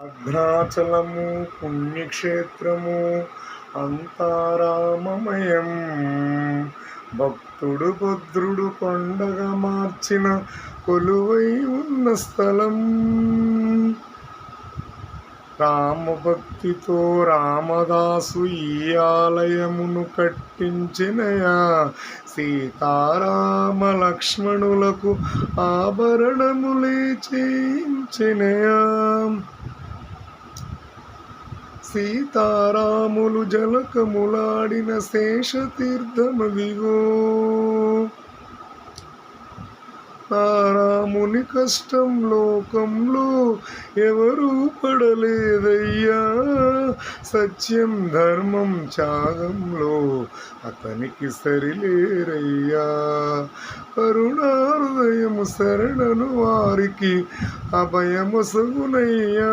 భద్రాచలము పుణ్యక్షేత్రము అంతారామమయం భక్తుడు భద్రుడు పండగ మార్చిన కొలువై ఉన్న స్థలం రామభక్తితో రామదాసు ఈ ఆలయమును కట్టించినయా సీతారామ లక్ష్మణులకు ఆభరణములే చేయించినయా సీతారాములు జలకములాడిన శేషతీర్థమదిగో రాముని కష్టం లోకంలో ఎవరు పడలేదయ్యా సత్యం ధర్మం త్యాగంలో అతనికి సరిలేరయ్యా కరుణాహృదయము శరణను వారికి అభయము సగునయ్యా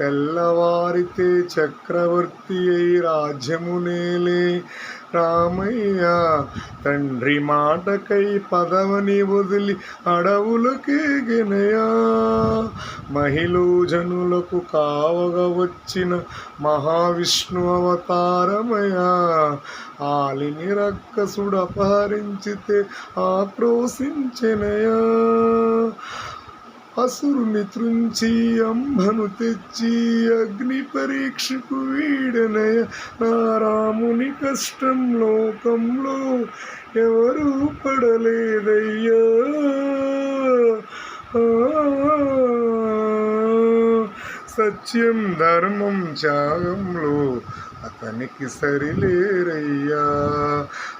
తెల్లవారితే చక్రవర్తి అయి రాజ్యమునేలే రామయ్య తండ్రి మాటకై పదవని వదిలి గినయా మహిళ జనులకు కావగా వచ్చిన మహావిష్ణు అవతారమయా ఆలిని రక్కసుడు అపహరించితే ఆక్రోశించినయా అసురుని త్రుంచి అంబను తెచ్చి అగ్ని పరీక్షకు వీడనయ నా రాముని కష్టం లోకంలో ఎవరూ పడలేదయ్యా సత్యం ధర్మం త్యాగంలో అతనికి సరిలేరయ్యా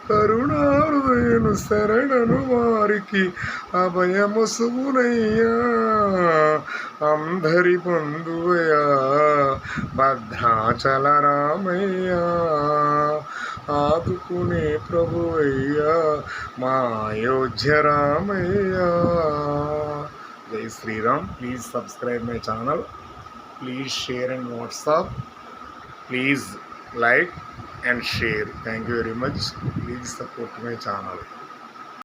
కరుణారుదయను శరణను వారికి అభయము అంధరి అందరి బంధువయా భద్రాచల రామయ్యా ఆదుకునే ప్రభువయ్యా మా అయోధ్య రామయ్యా జై Shriram please subscribe my channel Please share and WhatsApp. Please like and share. Thank you very much. Please support my channel.